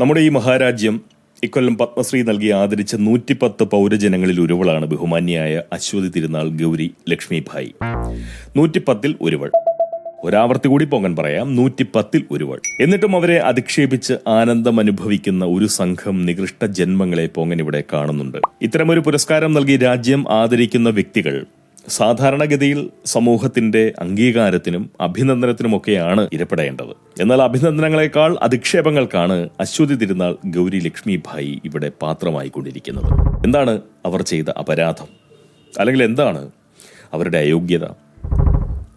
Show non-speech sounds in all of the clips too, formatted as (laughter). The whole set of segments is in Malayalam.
നമ്മുടെ ഈ മഹാരാജ്യം ഇക്കൊല്ലം പത്മശ്രീ നൽകി ആദരിച്ച നൂറ്റിപ്പത്ത് പൗരജനങ്ങളിൽ ഒരുവളാണ് ബഹുമാന്യായ അശ്വതി തിരുനാൾ ഗൗരി ലക്ഷ്മിഭായി. നൂറ്റിപ്പത്തിൽ ഒരുവൾ. ഒരാവർത്തി കൂടി പൊങ്ങൻ പറയാം നൂറ്റിപ്പത്തിൽ ഒരുവൾ. എന്നിട്ടും അവരെ അധിക്ഷേപിച്ച് ആനന്ദം അനുഭവിക്കുന്ന ഒരു സംഘം നികൃഷ്ട ജന്മങ്ങളെ പൊങ്ങൻ ഇവിടെ കാണുന്നുണ്ട്. ഇത്തരമൊരു പുരസ്കാരം നൽകി രാജ്യം ആദരിക്കുന്ന വ്യക്തികൾ സാധാരണഗതിയിൽ സമൂഹത്തിന്റെ അംഗീകാരത്തിനും അഭിനന്ദനത്തിനുമൊക്കെയാണ് ഇരപ്പെടേണ്ടത്. എന്നാൽ അഭിനന്ദനങ്ങളെക്കാൾ അധിക്ഷേപങ്ങൾക്കാണ് അശ്വതി തിരുനാൾ ഗൗരി ലക്ഷ്മിഭായി ഇവിടെ പാത്രമായി പാത്രമായിക്കൊണ്ടിരിക്കുന്നത്. എന്താണ് അവർ ചെയ്ത അപരാധം? അല്ലെങ്കിൽ എന്താണ് അവരുടെ അയോഗ്യത?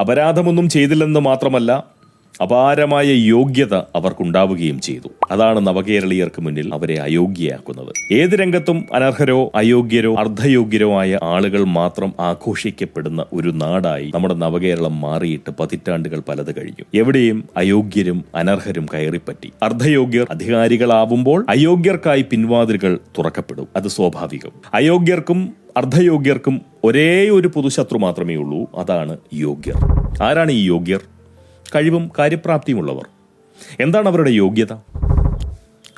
അപരാധമൊന്നും ചെയ്തില്ലെന്ന് മാത്രമല്ല അപാരമായ യോഗ്യത അവർക്കുണ്ടാവുകയും ചെയ്തു. അതാണ് നവകേരളീയർക്ക് മുന്നിൽ അവരെ അയോഗ്യയാക്കുന്നത്. ഏത് രംഗത്തും അനർഹരോ അയോഗ്യരോ അർദ്ധയോഗ്യരോ ആയ ആളുകൾ മാത്രം ആഘോഷിക്കപ്പെടുന്ന ഒരു നാടായി നമ്മുടെ നവകേരളം മാറിയിട്ട് പതിറ്റാണ്ടുകൾ പലത് കഴിഞ്ഞു. എവിടെയും അയോഗ്യരും അനർഹരും കയറിപ്പറ്റി. അർദ്ധയോഗ്യർ അധികാരികളാവുമ്പോൾ അയോഗ്യർക്കായി പിൻവാതിലുകൾ തുറക്കപ്പെടും. അത് സ്വാഭാവികം. അയോഗ്യർക്കും അർദ്ധയോഗ്യർക്കും ഒരേ ഒരു പൊതുശത്രു മാത്രമേ ഉള്ളൂ അതാണ് യോഗ്യർ. ആരാണ് ഈ യോഗ്യർ? കഴിവും കാര്യപ്രാപ്തിയുമുള്ളവർ. എന്താണ് അവരുടെ യോഗ്യത?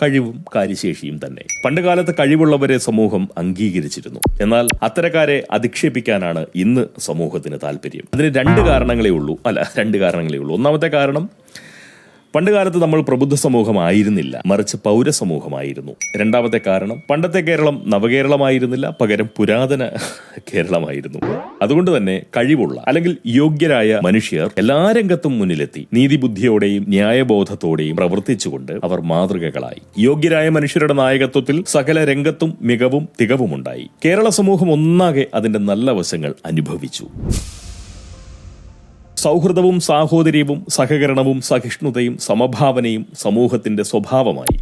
കഴിവും കാര്യശേഷിയും തന്നെ. പണ്ടുകാലത്ത് കഴിവുള്ളവരെ സമൂഹം അംഗീകരിച്ചിരുന്നു. എന്നാൽ അത്തരക്കാരെ അധിക്ഷേപിക്കാനാണ് ഇന്ന് സമൂഹത്തിന് താല്പര്യം. അതിന് രണ്ട് കാരണങ്ങളേ ഉള്ളൂ. അല്ല രണ്ട് കാരണങ്ങളേ ഉള്ളൂ. ഒന്നാമത്തെ കാരണം പണ്ട് കാലത്ത് നമ്മൾ പ്രബുദ്ധ സമൂഹമായിരുന്നില്ല മറിച്ച് പൗരസമൂഹമായിരുന്നു രണ്ടാമത്തെ കാരണം പണ്ടത്തെ കേരളം നവകേരളമായിരുന്നില്ല പകരം പുരാതന കേരളമായിരുന്നു. അതുകൊണ്ട് തന്നെ കഴിവുള്ള അല്ലെങ്കിൽ യോഗ്യരായ മനുഷ്യർ എല്ലാ രംഗത്തും മുന്നിലെത്തി നീതിബുദ്ധിയോടെയും ന്യായബോധത്തോടെയും പ്രവർത്തിച്ചുകൊണ്ട് അവർ മാതൃകകളായി. യോഗ്യരായ മനുഷ്യരുടെ നായകത്വത്തിൽ സകല രംഗത്തും മികവും തികവുമുണ്ടായി. കേരള സമൂഹം ഒന്നാകെ അതിന്റെ നല്ല വശങ്ങൾ അനുഭവിച്ചു. സൗഹൃദവും സാഹോദര്യവും സഹകരണവും സഹിഷ്ണുതയും സമഭാവനയും സമൂഹത്തിന്റെ സ്വഭാവമായി.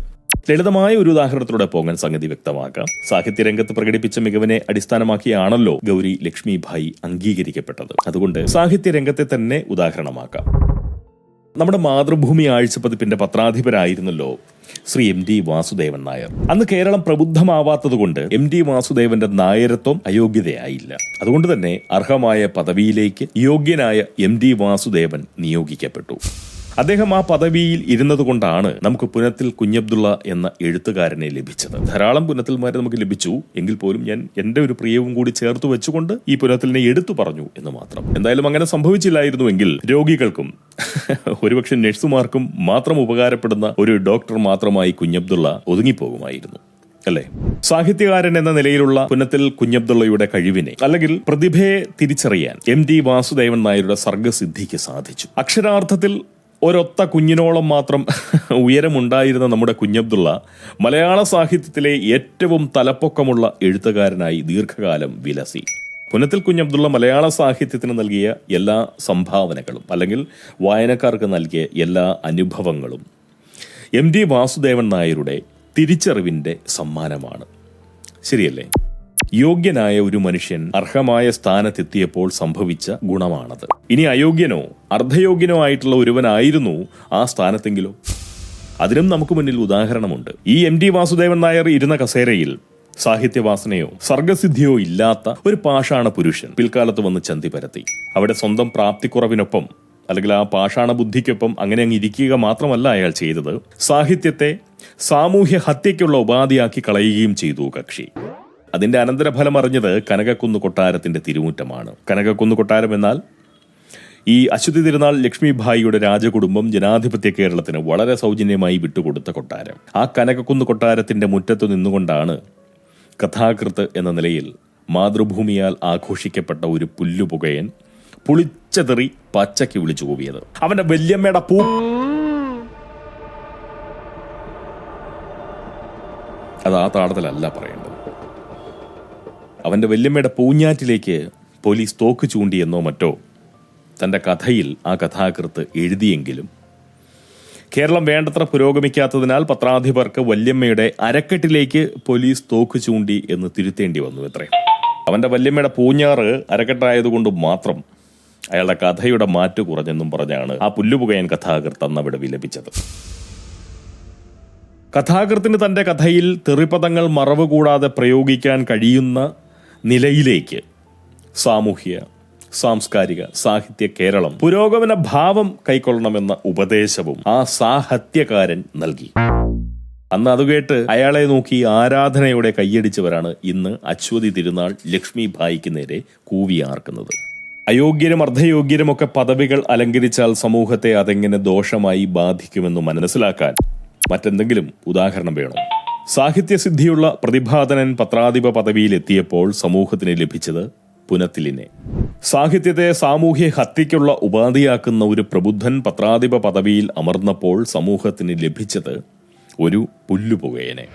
ലളിതമായ ഒരു ഉദാഹരണത്തിലൂടെ പോകാൻ സംഗതി വ്യക്തമാക്കാം. സാഹിത്യരംഗത്ത് പ്രകടിപ്പിച്ച മികവിനെ അടിസ്ഥാനമാക്കിയാണല്ലോ ഗൗരി ലക്ഷ്മിഭായി അംഗീകരിക്കപ്പെട്ടത്. അതുകൊണ്ട് സാഹിത്യരംഗത്തെ തന്നെ ഉദാഹരണമാക്കാം. നമ്മുടെ മാതൃഭൂമി ആഴ്ചപ്പതിപ്പിന്റെ പത്രാധിപരായിരുന്നല്ലോ ശ്രീ എം ഡി വാസുദേവൻ നായർ. അന്ന് കേരളം പ്രബുദ്ധമാവാത്തതുകൊണ്ട് എം ഡി വാസുദേവന്റെ നായരത്വം അയോഗ്യതയായില്ല. അതുകൊണ്ട് തന്നെ അർഹമായ പദവിയിലേക്ക് യോഗ്യനായ എം ഡി വാസുദേവൻ നിയോഗിക്കപ്പെട്ടു. അദ്ദേഹം ആ പദവിയിൽ ഇരുന്നതുകൊണ്ടാണ് നമുക്ക് പുനത്തിൽ കുഞ്ഞബ്ദുള്ള എന്ന എഴുത്തുകാരനെ ലഭിച്ചത്. ധാരാളം പുനത്തിൽമാരെ നമുക്ക് ലഭിച്ചു. എങ്കിൽ പോലും ഞാൻ എന്റെ ഒരു പ്രിയവും കൂടി ചേർത്ത് വെച്ചുകൊണ്ട് ഈ പുനത്തിലിനെ എടുത്തു പറഞ്ഞു എന്ന് മാത്രം. എന്തായാലും അങ്ങനെ സംഭവിച്ചില്ലായിരുന്നുവെങ്കിൽ രോഗികൾക്കും ഒരുപക്ഷെ നഴ്സുമാർക്കും മാത്രം ഉപകാരപ്പെടുന്ന ഒരു ഡോക്ടർ മാത്രമായി കുഞ്ഞബ്ദുള്ള ഒതുങ്ങിപ്പോകുമായിരുന്നു. അല്ലേ? സാഹിത്യകാരൻ എന്ന നിലയിലുള്ള പുനത്തിൽ കുഞ്ഞബ്ദുള്ളയുടെ കഴിവിനെ അല്ലെങ്കിൽ പ്രതിഭയെ തിരിച്ചറിയാൻ എം ഡി വാസുദേവൻ നായരുടെ സർഗസിദ്ധിക്ക് സാധിച്ചു. അക്ഷരാർത്ഥത്തിൽ ഒരൊത്ത കുഞ്ഞിനോളം മാത്രം ഉയരമുണ്ടായിരുന്ന നമ്മുടെ കുഞ്ഞബ്ദുള്ള മലയാള സാഹിത്യത്തിലെ ഏറ്റവും തലപ്പൊക്കമുള്ള എഴുത്തുകാരനായി ദീർഘകാലം വിലസി. പുനത്തിൽ കുഞ്ഞബ്ദുള്ള മലയാള സാഹിത്യത്തിന് നൽകിയ എല്ലാ സംഭാവനകളും അല്ലെങ്കിൽ വായനക്കാർക്ക് നൽകിയ എല്ലാ അനുഭവങ്ങളും എം ഡി വാസുദേവൻ നായരുടെ തിരിച്ചറിവിന്റെ സമ്മാനമാണ്. ശരിയല്ലേ? യോഗ്യനായ ഒരു മനുഷ്യൻ അർഹമായ സ്ഥാനത്തെത്തിയപ്പോൾ സംഭവിച്ച ഗുണമാണത്. ഇനി അയോഗ്യനോ അർദ്ധയോഗ്യനോ ആയിട്ടുള്ള ഒരുവനായിരുന്നു ആ സ്ഥാനത്തെങ്കിലോ? അതിനും നമുക്ക് മുന്നിൽ ഉദാഹരണമുണ്ട്. ഈ എം ഡി വാസുദേവൻ നായർ ഇരുന്ന കസേരയിൽ സാഹിത്യവാസനയോ സർഗസിദ്ധിയോ ഇല്ലാത്ത ഒരു പാഷാണ പുരുഷൻ പിൽക്കാലത്ത് വന്ന് ചന്തി പരത്തി. അവിടെ സ്വന്തം പ്രാപ്തിക്കുറവിനൊപ്പം അല്ലെങ്കിൽ ആ പാഷാണ ബുദ്ധിക്കൊപ്പം അങ്ങനെ അങ്ങ് ഇരിക്കുക മാത്രമല്ല അയാൾ ചെയ്തത് സാഹിത്യത്തെ സാമൂഹ്യ ഹത്യയ്ക്കുള്ള ഉപാധിയാക്കി കളയുകയും ചെയ്തു കക്ഷി. അതിന്റെ അനന്തരഫലം അറിഞ്ഞത് കനകക്കുന്ന് കൊട്ടാരത്തിന്റെ തിരുമുറ്റമാണ്. കനകക്കുന്ന് കൊട്ടാരം എന്നാൽ ഈ അശ്വതി തിരുനാൾ ലക്ഷ്മിഭായിയുടെ രാജകുടുംബം ജനാധിപത്യ കേരളത്തിന് വളരെ സൗജന്യമായി വിട്ടുകൊടുത്ത കൊട്ടാരം. ആ കനകക്കുന്ന് കൊട്ടാരത്തിന്റെ മുറ്റത്ത് നിന്നുകൊണ്ടാണ് കഥാകൃത്ത് എന്ന നിലയിൽ മാതൃഭൂമിയാൽ ആഘോഷിക്കപ്പെട്ട ഒരു പുല്ലുപുകയൻ പുളിച്ചതെറി പച്ചയ്ക്ക് വിളിച്ചു കൂവിയത്. അവന്റെ വല്യമ്മയുടെ പൂ അത് ആ താളത്തിലല്ല പറയേണ്ടത്. അവന്റെ വല്യമ്മയുടെ പൂഞ്ഞാറ്റിലേക്ക് പോലീസ് തോക്ക് ചൂണ്ടിയെന്നോ മറ്റോ തന്റെ കഥയിൽ ആ കഥാകൃത്ത് എഴുതിയെങ്കിലും. കേരളം വേണ്ടത്ര പുരോഗമിക്കാത്തതിനാൽ പത്രാധിപർക്ക് വല്യമ്മയുടെ അരക്കെട്ടിലേക്ക് പോലീസ് തോക്ക് ചൂണ്ടി എന്ന് തിരുത്തേണ്ടി വന്നു എത്രേ. അവന്റെ വല്യമ്മയുടെ പൂഞ്ഞാറ് അരക്കെട്ടായതുകൊണ്ട് മാത്രം അയാളുടെ കഥയുടെ മാറ്റു കുറഞ്ഞെന്നും പറഞ്ഞാണ് ആ പുല്ലുപുകയൻ കഥാകൃത്ത് അന്ന് അവിടെ വിലപിച്ചത്. കഥാകൃത്തിന് തന്റെ കഥയിൽ തെറിപ്പദങ്ങൾ മറവ് കൂടാതെ പ്രയോഗിക്കാൻ കഴിയുന്ന നിലയിലേക്ക്. സാമൂഹ്യ സാംസ്കാരിക സാഹിത്യ കേരളം. പുരോഗമന ഭാവം കൈക്കൊള്ളണമെന്ന ഉപദേശവും ആ സാഹത്യകാരൻ നൽകി. അന്ന് അത് കേട്ട് അയാളെ നോക്കി ആരാധനയോടെ കൈയടിച്ചവരാണ് ഇന്ന് അശ്വതി തിരുനാൾ ലക്ഷ്മി ഭായിക്ക് നേരെ കൂവിയാർക്കുന്നത് അയോഗ്യരും അർദ്ധയോഗ്യരുമൊക്കെ പദവികൾ അലങ്കരിച്ചാൽ സമൂഹത്തെ അതെങ്ങനെ ദോഷമായി ബാധിക്കുമെന്ന് മനസ്സിലാക്കാൻ മറ്റെന്തെങ്കിലും ഉദാഹരണം വേണം? സാഹിത്യസിദ്ധിയുള്ള പ്രതിഭാതനൻ പത്രാധിപ പദവിയിലെത്തിയപ്പോൾ സമൂഹത്തിന് ലഭിച്ചത് പുനത്തിലിനെ. സാഹിത്യത്തെ സാമൂഹ്യ ഹത്യയ്ക്കുള്ള ഉപാധിയാക്കുന്ന ഒരു പ്രബുദ്ധൻ പത്രാധിപ പദവിയിൽ അമർന്നപ്പോൾ സമൂഹത്തിന് ലഭിച്ചത് ഒരു പുല്ലുപുകയനെ.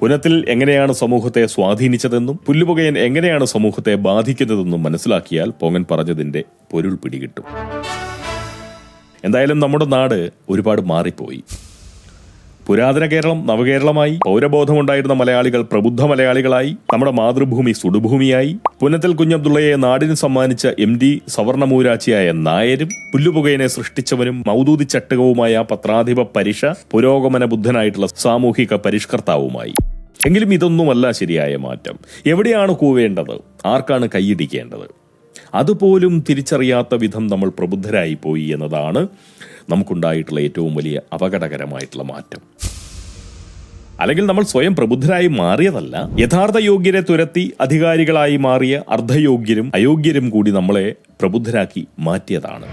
പുനത്തിൽ എങ്ങനെയാണ് സമൂഹത്തെ സ്വാധീനിച്ചതെന്നും പുല്ലുപുകയൻ എങ്ങനെയാണ് സമൂഹത്തെ ബാധിക്കുന്നതെന്നും മനസ്സിലാക്കിയാൽ പൊങ്ങൻ പറഞ്ഞതിന്റെ പൊരുൾ പിടികിട്ടും. എന്തായാലും നമ്മുടെ നാട് ഒരുപാട് മാറിപ്പോയി. പുരാതന കേരളം നവകേരളമായി പൗരബോധമുണ്ടായിരുന്ന മലയാളികൾ പ്രബുദ്ധ മലയാളികളായി നമ്മുടെ മാതൃഭൂമി സുടുഭൂമിയായി. പുന്നത്തൽ കുഞ്ഞബ്ദുള്ളയെ നാടിന് സമ്മാനിച്ച എം ഡി സവർണമൂരാച്ചിയായ നായരും പുല്ലുപുകയനെ സൃഷ്ടിച്ചവനും മൗദൂദി ചട്ടകവുമായ പത്രാധിപ പരിഷ പുരോഗമന ബുദ്ധനായിട്ടുള്ള സാമൂഹിക പരിഷ്കർത്താവുമായി. എങ്കിലും ഇതൊന്നുമല്ല ശരിയായ മാറ്റം. എവിടെയാണ് കൂവേണ്ടത്? ആർക്കാണ് കൈയിടിക്കേണ്ടത്? അതുപോലും തിരിച്ചറിയാത്ത വിധം നമ്മൾ പ്രബുദ്ധരായി പോയി എന്നതാണ് നമുക്കുണ്ടായിട്ടുള്ള ഏറ്റവും വലിയ അപകടകരമായിട്ടുള്ള മാറ്റം. അല്ലെങ്കിൽ നമ്മൾ സ്വയം പ്രബുദ്ധരായി മാറിയതല്ല യഥാർത്ഥ യോഗ്യരെ തുരത്തി അധികാരികളായി മാറിയ അർദ്ധയോഗ്യരും അയോഗ്യരും കൂടി നമ്മളെ പ്രബുദ്ധരാക്കി മാറ്റിയതാണ്.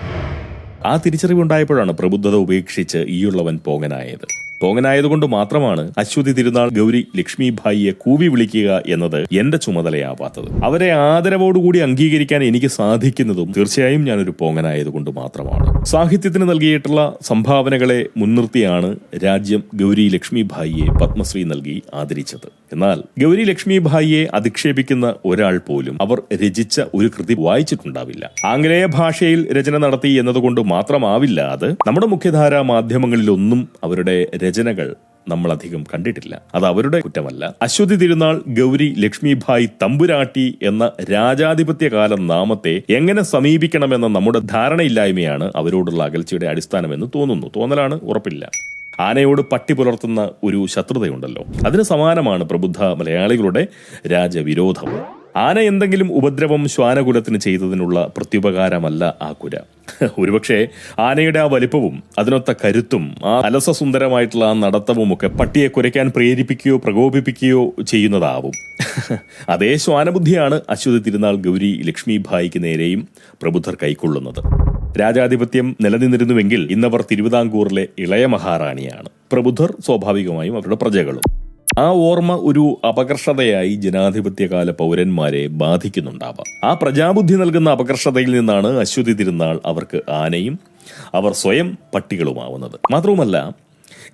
ആ തിരിച്ചറിവുണ്ടായപ്പോഴാണ് പ്രബുദ്ധത ഉപേക്ഷിച്ച് ഈയുള്ളവൻ പോങ്ങനായത് പോങ്ങനായതുകൊണ്ട് മാത്രമാണ് അശ്വതി തിരുനാൾ ഗൗരി ലക്ഷ്മിഭായിയെ കൂവി വിളിക്കുക എന്നത് എന്റെ ചുമതലയാവാത്തത്. അവരെ ആദരവോടുകൂടി അംഗീകരിക്കാൻ എനിക്ക് സാധിക്കുന്നതും തീർച്ചയായും ഞാനൊരു പോങ്ങനായതുകൊണ്ട് മാത്രമാണ്. സാഹിത്യത്തിന് നൽകിയിട്ടുള്ള സംഭാവനകളെ മുൻനിർത്തിയാണ് രാജ്യം ഗൗരി ലക്ഷ്മിഭായിയെ പത്മശ്രീ നൽകി ആദരിച്ചത്. എന്നാൽ ഗൗരി ലക്ഷ്മിഭായിയെ അധിക്ഷേപിക്കുന്ന ഒരാൾ പോലും അവർ രചിച്ച ഒരു കൃതി വായിച്ചിട്ടുണ്ടാവില്ല. ആംഗലേയ ഭാഷയിൽ രചന നടത്തി എന്നതുകൊണ്ട് മാത്രമാവില്ല അത്. നമ്മുടെ മുഖ്യധാരാ മാധ്യമങ്ങളിലൊന്നും അവരുടെ രചനകൾ നമ്മൾ അധികം കണ്ടിട്ടില്ല. അത് അവരുടെ കുറ്റമല്ല. അശ്വതി തിരുനാൾ ഗൗരി ലക്ഷ്മിഭായ് തമ്പുരാട്ടി എന്ന രാജാധിപത്യ കാല നാമത്തെ എങ്ങനെ സമീപിക്കണമെന്ന നമ്മുടെ ധാരണയില്ലായ്മയാണ് അവരോടുള്ള അകൽച്ചയുടെ അടിസ്ഥാനമെന്ന് തോന്നുന്നു. തോന്നലാണ് ഉറപ്പില്ല. ആനയോട് പട്ടി പുലർത്തുന്ന ഒരു ശത്രുതയുണ്ടല്ലോ. അതിന് സമാനമാണ് പ്രബുദ്ധ മലയാളികളുടെ രാജവിരോധം. ആന എന്തെങ്കിലും ഉപദ്രവം ശ്വാനകുലത്തിന് ചെയ്തതിനുള്ള പ്രത്യുപകാരമല്ല ആ കുര. ഒരുപക്ഷെ ആനയുടെ ആ വലിപ്പവും അതിനൊത്ത കരുത്തും ആ അലസസുന്ദരമായിട്ടുള്ള ആ നടത്തവും ഒക്കെ പട്ടിയെ കുരയ്ക്കാൻ പ്രേരിപ്പിക്കുകയോ പ്രകോപിപ്പിക്കുകയോ ചെയ്യുന്നതാവും. അതേ ശ്വാനബുദ്ധിയാണ് അശ്വതി തിരുനാൾ ഗൗരി ലക്ഷ്മിഭായിക്ക് നേരെയും പ്രബുദ്ധർ കൈക്കൊള്ളുന്നത്. രാജാധിപത്യം നിലനിന്നിരുന്നുവെങ്കിൽ ഇന്നവർ തിരുവിതാംകൂറിലെ ഇളയ മഹാറാണിയാണ്. പ്രബുദ്ധർ സ്വാഭാവികമായും അവരുടെ പ്രജകളും. ആ ഓർമ്മ ഒരു അപകർഷതയായി ജനാധിപത്യകാല പൗരന്മാരെ ബാധിക്കുന്നുണ്ടാവാം. ആ പ്രജാബുദ്ധി നൽകുന്ന അപകർഷതയിൽ നിന്നാണ് അശ്വതി തിരുനാൾ അവർക്ക് ആനയും അവർ സ്വയം പട്ടികളുമാവുന്നത്. മാത്രവുമല്ല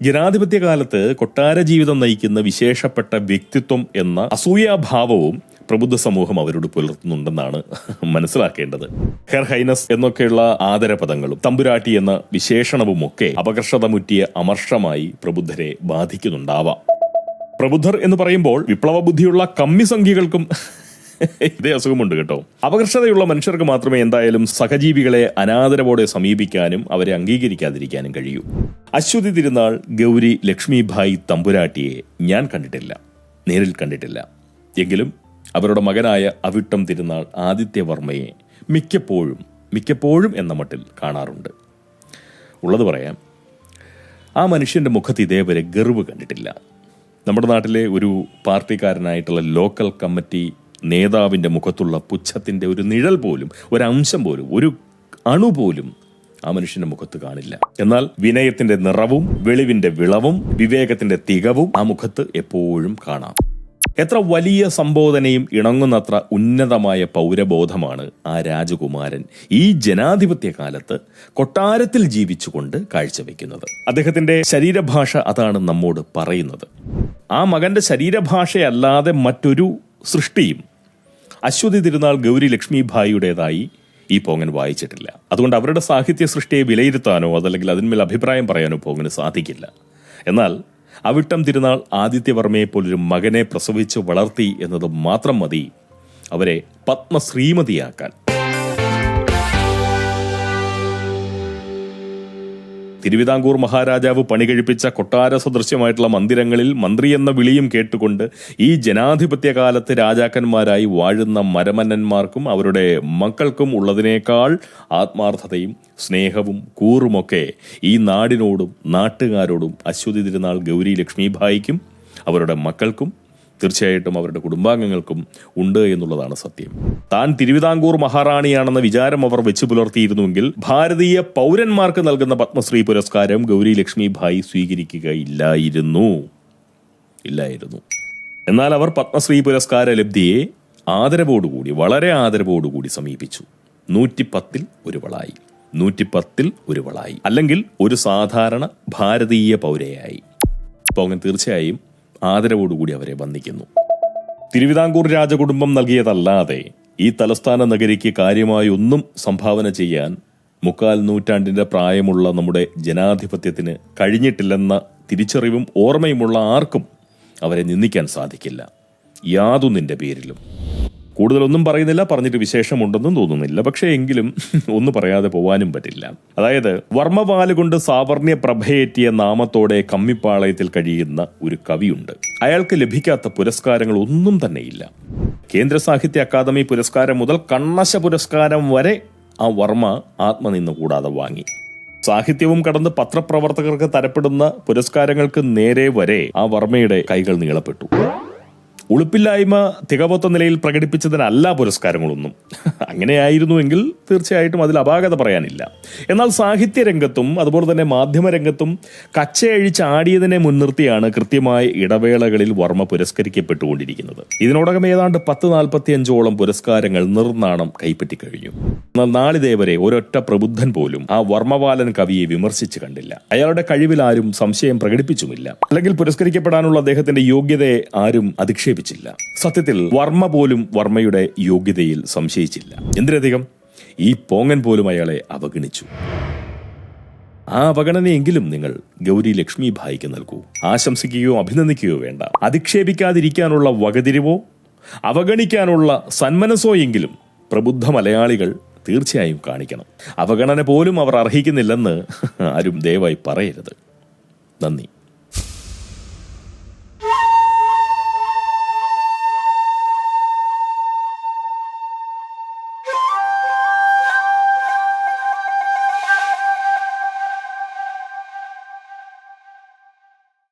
ജനാധിപത്യ കാലത്ത് കൊട്ടാര ജീവിതം നയിക്കുന്ന വിശേഷപ്പെട്ട വ്യക്തിത്വം എന്ന അസൂയാഭാവവും പ്രബുദ്ധ സമൂഹം അവരോട് പുലർത്തുന്നുണ്ടെന്നാണ് മനസ്സിലാക്കേണ്ടത്. ഹെർ ഹൈനസ് എന്നൊക്കെയുള്ള ആദരപദങ്ങളും തമ്പുരാട്ടി എന്ന വിശേഷണവും ഒക്കെ അപകർഷതമുറ്റിയ അമർഷമായി പ്രബുദ്ധരെ ബാധിക്കുന്നുണ്ടാവാം. പ്രബുദ്ധർ എന്ന് പറയുമ്പോൾ വിപ്ലവ ബുദ്ധിയുള്ള കമ്മി സംഖ്യകൾക്കും ഇതേ അസുഖമുണ്ട് കേട്ടോ. അപകർഷതയുള്ള മനുഷ്യർക്ക് മാത്രമേ എന്തായാലും സഹജീവികളെ അനാദരവോടെ സമീപിക്കാനും അവരെ അംഗീകരിക്കാതിരിക്കാനും കഴിയൂ. അശ്വതി തിരുനാൾ ഗൗരി ലക്ഷ്മിഭായ് തമ്പുരാട്ടിയെ ഞാൻ കണ്ടിട്ടില്ല. നേരിൽ കണ്ടിട്ടില്ല. എങ്കിലും അവരുടെ മകനായ അവിട്ടം തിരുനാൾ ആദിത്യവർമ്മയെ മിക്കപ്പോഴും മിക്കപ്പോഴും എന്ന മട്ടിൽ കാണാറുണ്ട്. ഉള്ളത് പറയാം. ആ മനുഷ്യന്റെ മുഖത്ത് ഇതേവരെ ഗർവ് കണ്ടിട്ടില്ല. നമ്മുടെ നാട്ടിലെ ഒരു പാർട്ടിക്കാരനായിട്ടുള്ള ലോക്കൽ കമ്മിറ്റി നേതാവിന്റെ മുഖത്തുള്ള പുച്ഛത്തിന്റെ ഒരു നിഴൽ പോലും ഒരു അംശം പോലും ഒരു അണു പോലും ആ മനുഷ്യന്റെ മുഖത്ത് കാണില്ല. എന്നാൽ വിനയത്തിന്റെ നിറവും വെളിവിന്റെ വിളവും വിവേകത്തിന്റെ തികവും ആ മുഖത്ത് എപ്പോഴും കാണാം. എത്ര വലിയ സംബോധനയും ഇണങ്ങുന്നത്ര ഉന്നതമായ പൗരബോധമാണ് ആ രാജകുമാരൻ ഈ ജനാധിപത്യ കാലത്ത് കൊട്ടാരത്തിൽ ജീവിച്ചുകൊണ്ട് കാഴ്ചവെക്കുന്നത്. അദ്ദേഹത്തിന്റെ ശരീരഭാഷ അതാണ് നമ്മോട് പറയുന്നത്. ആ മകന്റെ ശരീരഭാഷയല്ലാതെ മറ്റൊരു സൃഷ്ടിയും അശ്വതി തിരുനാൾ ഗൗരി ലക്ഷ്മിഭായിയുടേതായി ഈ പോങ്ങൻ വായിച്ചിട്ടില്ല. അതുകൊണ്ട് അവരുടെ സാഹിത്യ സൃഷ്ടിയെ വിലയിരുത്താനോ അതല്ലെങ്കിൽ അതിന്മേൽ അഭിപ്രായം പറയാനോ പോങ്ങന് സാധിക്കില്ല. എന്നാൽ അവിട്ടം തിരുനാൾ ആദിത്യവർമ്മയെ പോലൊരു മകനെ പ്രസവിച്ച് വളർത്തി എന്നത് മാത്രം മതി. അവരെ പത്മശ്രീമതിയാക്കാൻ. തിരുവിതാംകൂർ മഹാരാജാവ് പണികഴിപ്പിച്ച കൊട്ടാര സദൃശ്യമായിട്ടുള്ള മന്ദിരങ്ങളിൽ മന്ത്രി എന്ന വിളിയും കേട്ടുകൊണ്ട് ഈ ജനാധിപത്യ കാലത്ത് രാജാക്കന്മാരായി വാഴുന്ന മരമന്നന്മാർക്കും അവരുടെ മക്കൾക്കും ഉള്ളതിനേക്കാൾ ആത്മാർത്ഥതയും സ്നേഹവും കൂറുമൊക്കെ ഈ നാടിനോടും നാട്ടുകാരോടും അശ്വതി തിരുനാൾ ഗൗരി ലക്ഷ്മിഭായിക്കും അവരുടെ മക്കൾക്കും തീർച്ചയായിട്ടും അവരുടെ കുടുംബാംഗങ്ങൾക്കും ഉണ്ട് എന്നുള്ളതാണ് സത്യം. താൻ തിരുവിതാംകൂർ മഹാറാണിയാണെന്ന വിചാരം അവർ വെച്ചു പുലർത്തിയിരുന്നുവെങ്കിൽ ഭാരതീയ പൗരന്മാർക്ക് നൽകുന്ന പത്മശ്രീ പുരസ്കാരം ഗൗരി ലക്ഷ്മി ഭായി സ്വീകരിക്കുകയില്ലായിരുന്നു. ഇല്ലായിരുന്നു. എന്നാൽ അവർ പത്മശ്രീ പുരസ്കാര ലബ്ധിയെ ആദരവോടുകൂടി വളരെ ആദരവോടുകൂടി സമീപിച്ചു. നൂറ്റിപ്പത്തിൽ ഒരു വളായി. നൂറ്റിപ്പത്തിൽ ഒരു വളായി അല്ലെങ്കിൽ ഒരു സാധാരണ ഭാരതീയ പൗരയായി. പോങ്ങൻ തീർച്ചയായും ആദരവോടുകൂടി അവരെ വന്ദിക്കുന്നു. തിരുവിതാംകൂർ രാജകുടുംബം നൽകിയതല്ലാതെ ഈ തലസ്ഥാന നഗരിക്ക് കാര്യമായി ഒന്നും സംഭാവന ചെയ്യാൻ മുക്കാൽ നൂറ്റാണ്ടിന്റെ പ്രായമുള്ള നമ്മുടെ ജനാധിപത്യത്തിന് കഴിഞ്ഞിട്ടില്ലെന്ന തിരിച്ചറിവും ഓർമ്മയുമുള്ള ആർക്കും അവരെ നിന്ദിക്കാൻ സാധിക്കില്ല. യാതൊന്നിന്റെ പേരിലും. കൂടുതലൊന്നും പറയുന്നില്ല പറഞ്ഞിട്ട് വിശേഷമുണ്ടെന്നും തോന്നുന്നില്ല. പക്ഷേ എങ്കിലും (laughs) ഒന്നും പറയാതെ പോവാനും പറ്റില്ല. അതായത് വർമ്മവാലുകൊണ്ട് സാവർണ്യ പ്രഭയേറ്റിയ നാമത്തോടെ കമ്മിപ്പാളയത്തിൽ കഴിയുന്ന ഒരു കവിയുണ്ട്. അയാൾക്ക് ലഭിക്കാത്ത പുരസ്കാരങ്ങൾ ഒന്നും തന്നെയില്ല. കേന്ദ്ര സാഹിത്യ അക്കാദമി പുരസ്കാരം മുതൽ കണ്ണശ പുരസ്കാരം വരെ ആ വർമ്മ ആത്മനിന്ന് കൂടാതെ വാങ്ങി. സാഹിത്യവും കടന്ന് പത്രപ്രവർത്തകർക്ക് തരപ്പെടുന്ന പുരസ്കാരങ്ങൾക്ക് നേരെ വരെ ആ വർമ്മയുടെ കൈകൾ നീളപ്പെട്ടു. ഉളുപ്പില്ലായ്മ തികവത്ത നിലയിൽ പ്രകടിപ്പിച്ചതിനല്ല പുരസ്കാരങ്ങളൊന്നും. അങ്ങനെയായിരുന്നുവെങ്കിൽ തീർച്ചയായിട്ടും അതിൽ അപാകത പറയാനില്ല. എന്നാൽ സാഹിത്യരംഗത്തും അതുപോലെ തന്നെ മാധ്യമരംഗത്തും കച്ചയഴിച്ചാടിയതിനെ മുൻനിർത്തിയാണ് കൃത്യമായ ഇടവേളകളിൽ വർമ്മ പുരസ്കരിക്കപ്പെട്ടുകൊണ്ടിരിക്കുന്നത്. ഇതിനോടകം ഏതാണ്ട് പത്ത് നാൽപ്പത്തിയഞ്ചോളം പുരസ്കാരങ്ങൾ നിർനാണം കൈപ്പറ്റി കഴിഞ്ഞു എന്നാൽ നാളിതേവരെ ഒരൊറ്റ പ്രബുദ്ധൻ പോലും ആ വർമ്മവാലൻ കവിയെ വിമർശിച്ചു കണ്ടില്ല. അയാളുടെ കഴിവിൽ ആരും സംശയം പ്രകടിപ്പിച്ചുമില്ല. അല്ലെങ്കിൽ പുരസ്കരിക്കപ്പെടാനുള്ള അദ്ദേഹത്തിന്റെ യോഗ്യതയെ ആരും അധിക്ഷേപിച്ചില്ല സത്യത്തിൽ വർമ്മ പോലും വർമ്മയുടെ യോഗ്യതയിൽ സംശയിച്ചില്ല. എന്തിനധികം? ഈ പോങ്ങൻ പോലും അയാളെ അവഗണിച്ചു. ആ അവഗണനയെങ്കിലും നിങ്ങൾ ഗൗരി ലക്ഷ്മി ഭായിക്ക് നൽകൂ. ആശംസിക്കുകയോ അഭിനന്ദിക്കുകയോ വേണ്ട. അധിക്ഷേപിക്കാതിരിക്കാനുള്ള വകതിരിവോ? അവഗണിക്കാനുള്ള സന്മനസ്സോ എങ്കിലും പ്രബുദ്ധ മലയാളികൾ തീർച്ചയായും കാണിക്കണം. അവഗണന പോലും അവർ അർഹിക്കുന്നില്ലെന്ന് ആരും ദയവായി പറയരുത്. നന്ദി.